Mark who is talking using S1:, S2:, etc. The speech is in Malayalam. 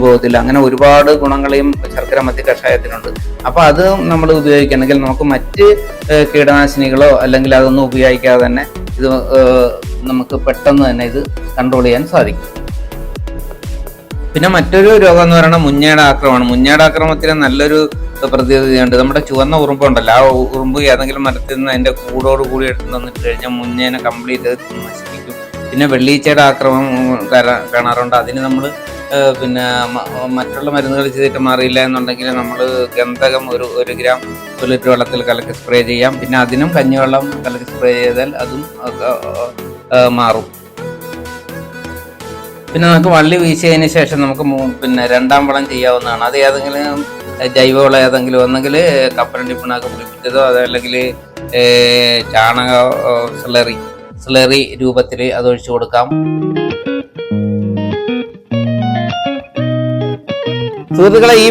S1: പോകത്തില്ല അങ്ങനെ ഒരുപാട് ഗുണങ്ങളെയും ശർക്കര മത്തി കഷായത്തിനുണ്ട്. അപ്പൊ അത് നമ്മൾ ഉപയോഗിക്കണമെങ്കിൽ നമുക്ക് മറ്റ് കീടനാശിനികളോ അല്ലെങ്കിൽ അതൊന്നും ഉപയോഗിക്കാതെ തന്നെ ഇത് നമുക്ക് പെട്ടെന്ന് തന്നെ ഇത് കൺട്രോൾ ചെയ്യാൻ സാധിക്കും. പിന്നെ മറ്റൊരു രോഗം എന്ന് പറയുന്നത് മുഞ്ഞയുടെ ആക്രമണം. മുഞ്ഞയുടെ ആക്രമണത്തിന് നല്ലൊരു പ്രതിവിധിയുണ്ട്. നമ്മുടെ ചുവന്ന ഉറുമ്പുണ്ടല്ലോ. ആ ഉറുമ്പ് ഏതെങ്കിലും മരത്തിൽ നിന്ന് അതിന്റെ കൂടോട് കൂടി എടുത്ത് തന്നിട്ട് കഴിഞ്ഞാൽ മുഞ്ഞേനെ കംപ്ലീറ്റ് നശിപ്പിക്കും. പിന്നെ വെള്ളീച്ചയുടെ ആക്രമണം കാണാ- കാണാറുണ്ട്. അതിന് നമ്മൾ പിന്നെ മറ്റുള്ള മരുന്നുകൾ ചെയ്തിട്ട് മാറിയില്ല എന്നുണ്ടെങ്കിൽ നമ്മൾ ഗന്ധകം ഒരു ഒരു ഗ്രാം ഒരു ലിറ്റർ വെള്ളത്തിൽ കലക്കി സ്പ്രേ ചെയ്യാം. പിന്നെ അതിനും കഞ്ഞിവെള്ളം കലക്കി സ്പ്രേ ചെയ്താൽ അതും മാറും. പിന്നെ നമുക്ക് വള്ളി വീശിയതിന് ശേഷം നമുക്ക് പിന്നെ രണ്ടാം വളം ചെയ്യാവുന്നതാണ്. അത് ഏതെങ്കിലും ജൈവവളം ഏതെങ്കിലും ഒന്നെങ്കിൽ കപ്പലണ്ടി പിണ്ണാക്ക് പുളിപ്പിച്ചതോ അതല്ലെങ്കിൽ ചാണക സ്ലറി സ്ലറി രൂപത്തിൽ അത് ഒഴിച്ചു കൊടുക്കാം. സുഹൃത്തുക്കളെ ഈ